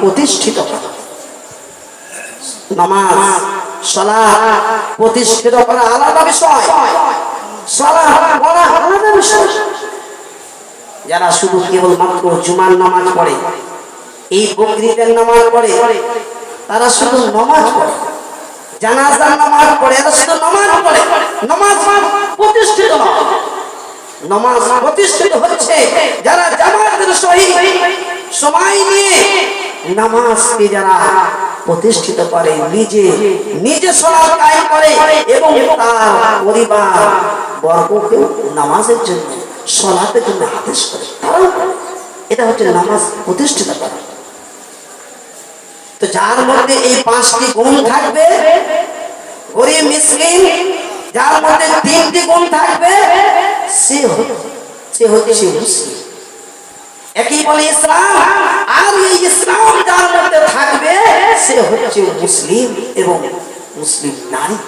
প্রতিষ্ঠিত করা। নামাজ সলা প্রতিষ্ঠিত করা আলাদা বিষয়। যারা শুধু কেবল মাত্র জুমার নামাজ পড়ে, এই বকরিদের নামাজ পড়ে, তারা শুধু নামাজ পড়ে। জানাজার নামাজ পড়ে, এরা শুধু নামাজ পড়ে। নামাজ প্রতিষ্ঠিত নামাজ প্রতিষ্ঠিত হচ্ছে যারা জামাতের সহিত সময় নিয়ে নামাজকে যারা প্রতিষ্ঠিত করে, নিজে নিজে সলাপ করে এবং তার পরিবার বর্গকেও নামাজের জন্য সলাপের জন্য আদেশ করে। এটা হচ্ছে নামাজ প্রতিষ্ঠিত করা। তো যার মধ্যে এই পাঁচটি গুণ থাকবে, গরিব মিসকিন, যার মধ্যে তিনটি গুণ থাকবে, সে হচ্ছে সে হচ্ছে মুসলিম। একই বলে ইসলাম? আর এই ইসলাম যার মধ্যে থাকবে, সে হচ্ছে মুসলিম এবং মুসলিম নারী।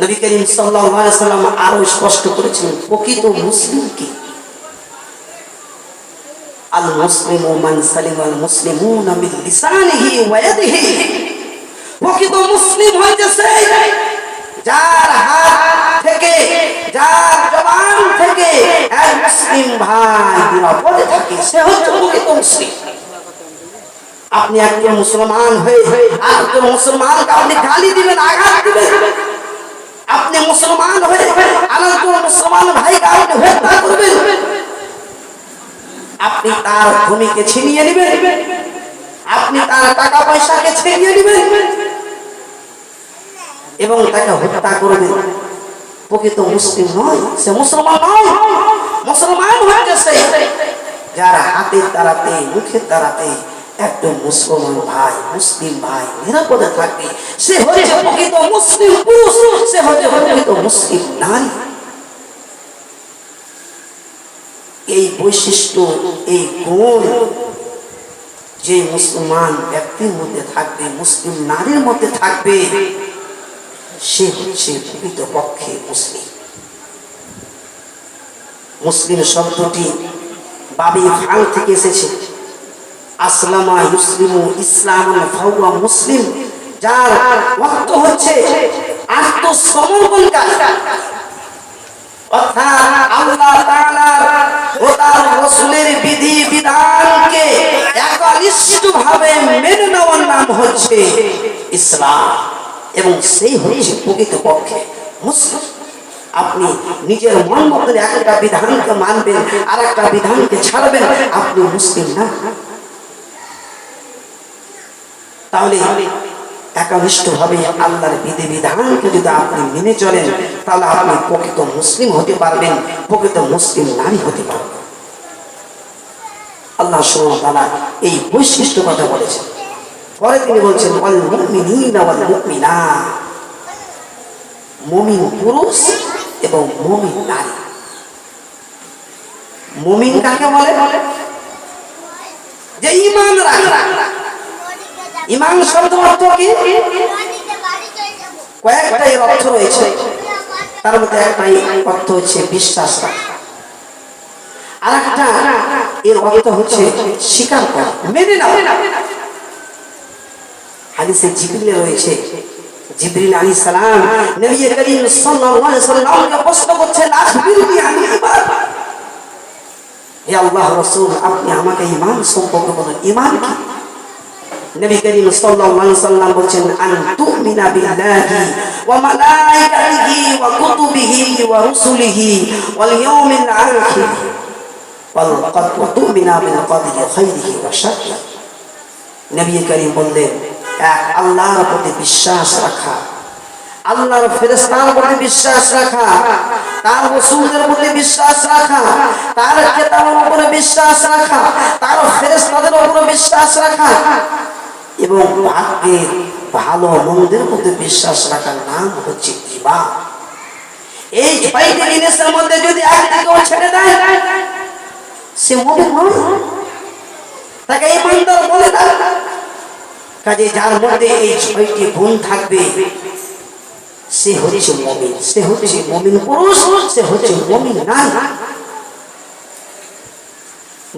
নবী করিম সাল্লাম আরও স্পষ্ট করেছেন প্রকৃত মুসলিম কি? আল মুসলিমু মান সালিমাল মুসলিমুনা মিন লিসানিহি ওয়া ইয়াদিহি। প্রকৃত মুসলিম হইতে সেই যার হাত থেকে, যার জবান থেকে এক মুসলিম ভাই নিরাপদে থাকে, সে হচ্ছে প্রকৃত মুসলিম আপনি একজন মুসলমান হয়ে, আরেকজন মুসলমানকে আপনি গালি দিবেন, আঘাত দিবেন। আপনি মুসলমান হয়ে, আরেকজন মুসলমান ভাইকে আপনি হত্যা করবেন। আপনি তার ভূমিকে ছিনিয়ে নেবেন। আপনি তার টাকা পয়সাকে ছিনিয়ে নেবেন। এবং তাকে হত্যা করবেন প্রকৃত মুসলিম নয়, সে মুসলমান নয়। মুসলমান হচ্ছে সে যার হাতের দ্বারাতে মুখের দ্বারাতে একদম মুসলমান ভাই, মুসলিম ভাই নিরাপদে থাকবে। সে হচ্ছে প্রকৃত মুসলিম পুরুষ, সে হচ্ছে প্রকৃত মুসলিম নারী। এই বৈশিষ্ট্য, এই গুণ যে মুসলমান ব্যক্তির মধ্যে থাকবে, মুসলিম নারীর মধ্যে থাকবে সে হচ্ছে প্রকৃত পক্ষে মুসলিম। মুসলিম শব্দটি বাবি ফাল থেকে এসেছে। আসলামা ইসলিমু ইসলাম ফাওয়া মুসলিম, যার অর্থ হচ্ছে আত্মসমর্পণকারী অর্থাৎ আল্লাহ তাআলার ও তার রাসূলের বিধি বিধানকে একনিষ্ঠভাবে মেনে নেওয়ার নাম হচ্ছে ইসলাম। এবং সেই হচ্ছে প্রকৃত পক্ষে মুসলিম। আপনি নিজের মন মতন একটা বিধানকে মানবেন আর একটা বিধানকে ছাড়বেন, আপনি মুসলিম না। তাহলে একনিষ্ঠ ভাবে আল্লাহর বিধি বিধানকে যদি আপনি মেনে চলেন, তাহলে আপনি প্রকৃত মুসলিম হতে পারবেন, প্রকৃত মুসলিম নারী হতে পারবেন। আল্লাহ সুবহানাহু এই বৈশিষ্ট্য কথা বলেছেন। পরে তিনি বলছেন মুমিনাত মুমিন। পুরুষ এবং মুমিন নারী। মুমিন কাকে বলে? যে ঈমান রাখা। ইমান শব্দ অর্থ কি? কয়েকটা এর অর্থ রয়েছে। তার মধ্যে অর্থ হচ্ছে বিশ্বাস রাখা। আর একটা এর অর্থ হচ্ছে স্বীকার করা, মেনে নাও হাদিসে জিবরিলে রয়েছে। জিবরিল আলাইহিস সালাম নবী করিম সাল্লাল্লাহু আলাইহি সাল্লামকে প্রশ্ন করছেন আখবিরনি আন ঈমান হে আল্লাহ রাসূল, আপনি আমাকে ঈমান সম্পর্কে বলুন। ঈমান কি? নবী করিম সাল্লাল্লাহু আলাইহি সাল্লাম বলেন আন তুমিনা বিল্লাহি ওয়া মালাইকাতিহি ওয়া কুতুবিহি ওয়া রুসুলিহি ওয়াল ইয়াউমিল আখির। ওয়াল কদ ওয়া তুমিনা বিল কদরি খাইরিহি ওয়া শাররিহি নবী করিম বললেন আল্লাহর প্রতি বিশ্বাস রাখা। আল্লাহর ফেরেশতার প্রতি বিশ্বাস রাখা। তার রসুলদের প্রতি বিশ্বাস রাখা। তার কেতাবের উপরে বিশ্বাস রাখা। তার ফেরেশতাদের উপরে বিশ্বাস রাখা। এবং ভাগ্যের ভালো, মন্দের প্রতি বিশ্বাস রাখার নাম হচ্ছে ইমান এই ছয়টি জিনিসের মধ্যে যদি একটাকেও ছেড়ে দেয়, সে নয় তাকে ইমানদার বলে না কাজে যার মধ্যে এই ছয়টি গুণ থাকবে, সে হচ্ছে মমিন। সে হচ্ছে মমিন পুরুষ, সে হচ্ছে মমিন নারী।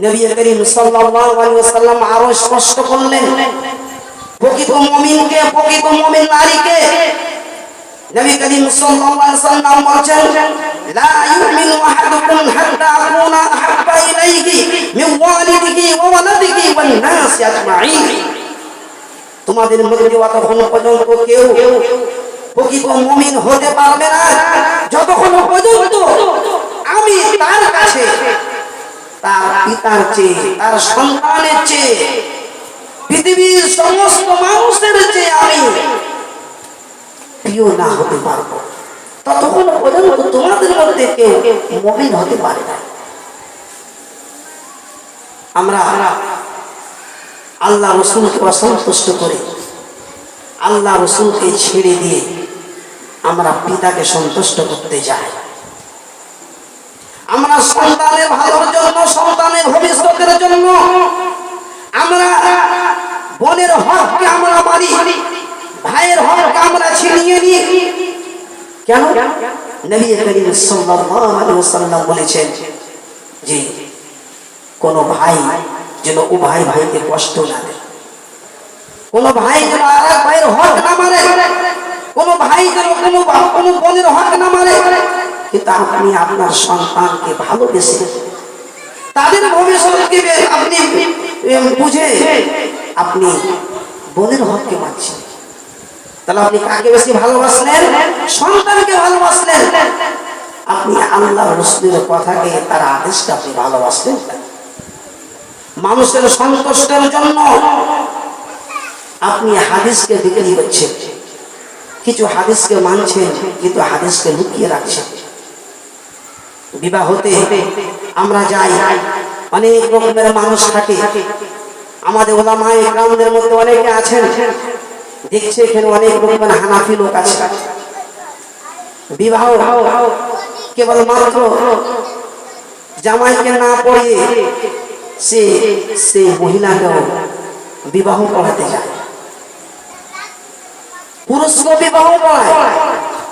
নবী করিম সাল্লাল্লাহু আলাইহি ওয়াসাল্লাম আরও স্পষ্ট করলেন, প্রকৃত প্রকৃত নারীকে নবী করিম সাল্লাল্লাহু আলাইহি ওয়াসাল্লাম লা ইউমিনু আহাদুকুম হাত্তা আকুনা আহাব্বা ইলাইহি মিন ওয়ালিদিহি ওয়া ওয়ালাদিহি ওয়ান নাসি তোমাদের মধ্যে অতক্ষণ পর্যন্ত কেউ, প্রকৃত হতে পারবে না। যতক্ষণ পর্যন্ত আমি তার কাছে, তার পিতার চেয়ে, তার সন্তানের চেয়ে, পৃথিবীর সমস্ত মানুষের চেয়ে আমি প্রিয় না হতে পারব। ততক্ষণ পর্যন্ত তোমাদের মধ্যে কেউ মমিন হতে পারে না। আমরা আল্লাহ রসুলকে অসন্তুষ্ট করে। আল্লাহ রসুলকে ছেড়ে দিয়ে আমরা পিতাকে সন্তুষ্ট করতে যাই। আমরা সন্তানের ভালোর জন্য, সন্তানের ভবিষ্যতের জন্য, আমরা বোনের হককে আমরা মারি ভাইয়ের হককে আমরা ছিনিয়ে নিই। কেন? নবী করিম সাল্লাল্লাহু আলাইহি ওয়াসাল্লাম বলেছেন যে, কোন ভাই যেন ও ভাই ভাইকে কষ্ট না দেয়। কোন ভাই যেন আর ভাইয়ের হক না মারে, কোন ভাই যেন কোনো কোনো বোনের হক না মারে, কিন্তু আপনি আপনার সন্তানকে ভালোবেসে তাদের ভবিষ্যৎকে আপনি বুঝে আপনি বোনের হককে মানছেন। তাহলে আপনি কাকে বেশি ভালোবাসলেন? সন্তানকে ভালোবাসলেন। আপনি আল্লাহ রসুলের কথাকে, তার আদেশকে আপনি ভালোবাসলেন মানুষের সন্তুষ্টের জন্য আপনি হাদিসকে বিক্রি করছেন কিছু হাদিসকে মানছেন, কিন্তু হাদিসকে লুকিয়ে রাখছেন। বিবাহ বিবাহতে আমরা যাই, অনেক রকমের মানুষ থাকে। আমাদের ওলামায় গ্রামদের মধ্যে অনেকে আছেন। দেখছে এখানে অনেক রকমের হানাফি লোক আছে। বিবাহ কেবল মাত্র জামাইকে না পড়িয়ে সে সে মহিলাকেও বিবাহ করাতে যায়। পুরুষকে বিবাহ করায়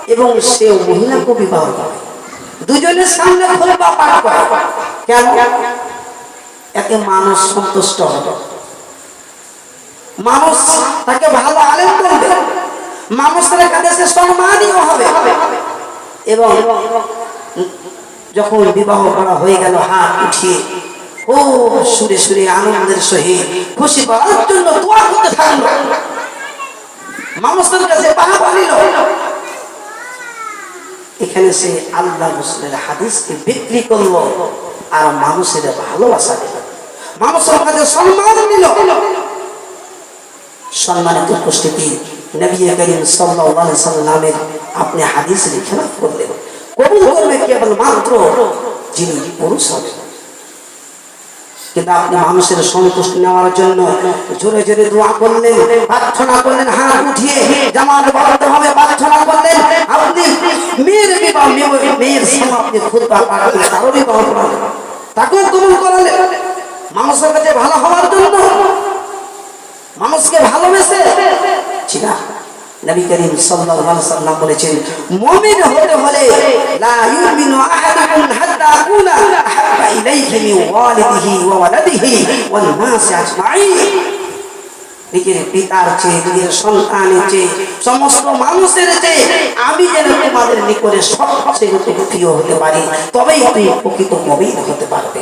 এবং সে মহিলাকে বিবাহ করে দুজনের সামনে কেন? এতে মানুষ সন্তুষ্ট হবে। মানুষ তাকে ভালো আলেম করবে। মানুষের কাছে সে সম্মানীয় হবে। এবং যখন বিবাহ করা হয়ে গেল, হাত উঠিয়ে ও, সুরে সুরে আনন্দের সহিত খুশি করার জন্য দোয়া করতে থাকল। মানুষের কাছে বাহবা নিল এখানে সে আল্লাহ রসুলের হাদিসকে বিক্রি করল আর মানুষের ভালোবাসা দিল। মানুষের কাছে সম্মান দিল। সম্মানিত উপস্থিতি, নবী করিম সাল্লাল্লাহু সাল্লামের আপনি হাদিসের খেলাফ করলেন। কবুল করবে কেবল মাত্র যিনি পুরুষ হবেন। কিন্তু আপনি মানুষের সন্তুষ্টি নেওয়ার জন্য জোরে জোরে দোয়া করলেন, প্রার্থনা করলেন, হাত উঠিয়ে জামাত হবে প্রার্থনা করলেন, আপনি মেয়ের বিবাহ মেয়ে- মেয়ের আপনি খুদবা পাঠালেন তারও বিবাহ করালেন তাকেও কবুল করালেন। মানুষের কাছে ভালো হওয়ার জন্য মানুষকে ভালোবেসে ঠিক নবী করিম সাল্লাল্লাহু আলাইহি সাল্লাম বলেছেন, মুমিন হতে হলে, লা ইউমিনু আহাদুকুম হাত্তা আকুনা আহাব্বা ইলাইহি মিন ওয়ালিদিহি ওয়া ওয়ালাদিহি ওয়ান নাস আজমাইন। নিজের পিতার চেয়ে, নিজের সন্তানের চেয়ে, সমস্ত মানুষের চেয়ে আমি যেন তোমাদের নিকটে সবচেয়ে প্রিয় হতে পারি, তবেই তুমি প্রকৃত মুমিন হতে পারবে।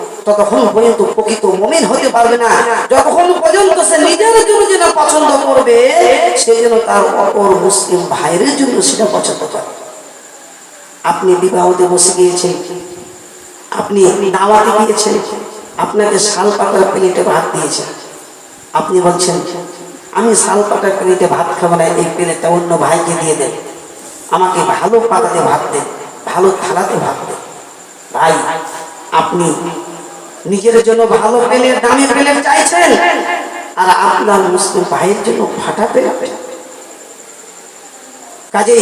ততক্ষণ পর্যন্ত প্রকৃত মুমিন হতে পারবে না। যতক্ষণ পর্যন্ত সে নিজের জন্য যেটা পছন্দ করবে, সে যেন তার অপর মুসলিম ভাইয়ের জন্য সেটা পছন্দ করে। আপনি বিবাহতে বসে গিয়েছেন, আপনি দাওয়াতে গিয়েছেন, আপনাকে শাল পাতার প্লেটে ভাত দিয়েছেন আপনি বলছেন, আমি শাল পাতার প্লেটে ভাত খাব না, এই প্লেটটা অন্য ভাইকে দিয়ে দেন। আমাকে ভালো পাতাতে ভাত দেন, ভালো থালাতে ভাত দেন। ভাই, আপনি নিজের জন্য ভালো প্লেট দামি প্লেট চাইছেন? আর আপনার মুসলিম ভাইয়ের জন্য ফাটা প্লেট কাজে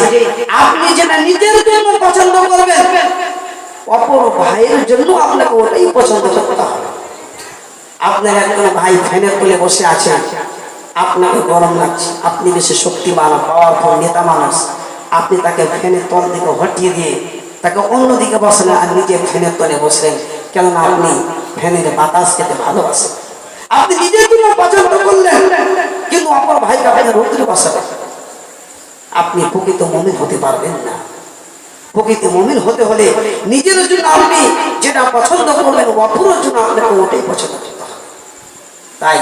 আপনি যেটা নিজের জন্য পছন্দ করবেন, অপর ভাইয়ের জন্য আপনাকে ওটাই পছন্দ করতে হবে। আপনার একজন ভাই ফ্যানের তলে বসে আছেন আপনাকে গরম লাগছে, আপনি বেশি শক্তিমান পাওয়ারফুল নেতা মানুষ, আপনি তাকে ফ্যানের তল থেকে হটিয়ে দিয়ে তাকে অন্যদিকে বসলেন আর নিজে ফ্যানের তলে বসলেন। কেননা আপনি ফ্যানের বাতাস খেতে ভালোবাসেন আপনি নিজের জন্য পছন্দ করলেন, কিন্তু অপর ভাইকে আপনি রৌদ্রে বসাবেন আপনি প্রকৃত মমিন হতে পারবেন না। প্রকৃত মমিন হতে হলে নিজের জন্য আপনি যেটা পছন্দ করবেন অপরের জন্য আপনাকে ওটাই পছন্দ করতে তাই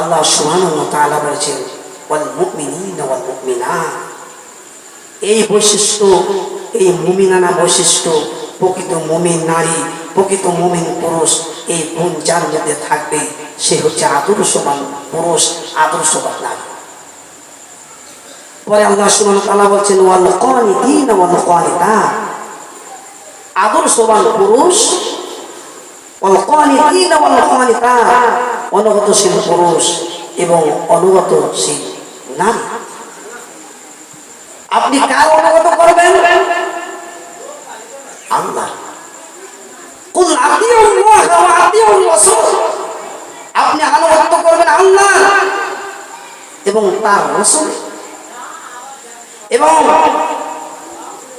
আল্লাহ সুবহানাহু ওয়া তাআলা বলেছেন, ওয়াল মুমিনিনা ওয়াল মুমিনাত এই বৈশিষ্ট্য, এই মুমিনানা বৈশিষ্ট্য, প্রকৃত মুমিন নারী, প্রকৃত মুমিন পুরুষ এই গুণ যার মধ্যে থাকবে, সে হচ্ছে আদর্শবান পুরুষ, আদর্শবান নারী। পরে আল্লাহ সুবহানাহু ওয়া বলছেন ওয়াল কানিতিনা ওয়াল কানিতাত আদর্শবান পুরুষ ওয়াল কানিতিনা ওয়াল কানিতাত অনুগতশীল পুরুষ এবং অনুগতশীল নারী। আপনি কার অনুগত করবেন আল্লাহ কুল আতিউল্লাহ ওয়া আতিউর রাসূল আপনি অনুগত করবেন আল্লাহ। এবং তার রাসূল। এবং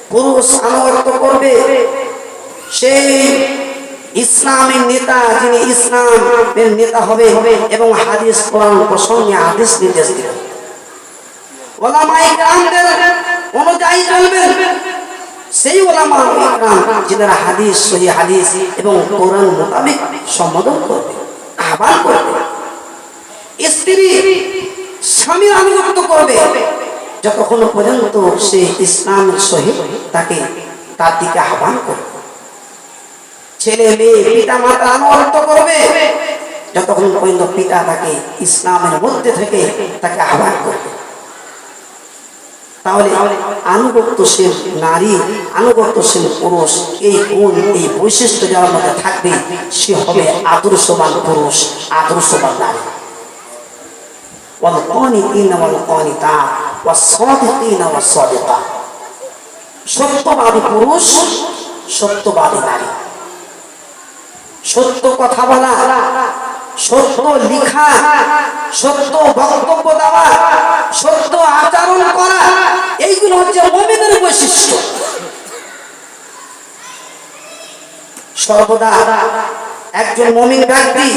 পুরুষ আনুগত্য করবে। সেই ইসলামের নেতা যিনি ইসলামের নেতা হবে এবং হাদিস, কোরআন প্রসঙ্গে হাদিস নির্দেশ দিবেন। ওলামাই গ্রামদের অনুযায়ী চলবেন সেই ওলামা হাদিস, সহি হাদিস এবং কোরআন মোতাবেক সম্বোধন করবে, আহ্বান করবে। স্ত্রী স্বামীর আনুগত্য করবে। যতক্ষণ পর্যন্ত সে ইসলাম সহিত তাকে তার দিকে আহ্বান করবে। ছেলে, মেয়ে পিতা মাতা আনুগত্য করবে। যতক্ষণ পর্যন্ত পিতা তাকে ইসলামের মধ্যে থেকে তাকে আহ্বান করবে। তাহলে আনুগত্যশীল নারী আনুগত্যশীল পুরুষ এই গুণ এই বৈশিষ্ট্য যার মধ্যে থাকবে সে হবে আদর্শবান পুরুষ আদর্শবান নারী والقانتين والقانتات والصادقين والصادقات সত্যবাদী পুরুষ সত্যবাদী নারী সত্য কথা বলা সত্য লিখা, সত্য বক্তব্য দেওয়া, সত্য আচরণ করা, এইগুলো হচ্ছে মমিনের বৈশিষ্ট্য। সর্বদা একজন মমিন ব্যক্তি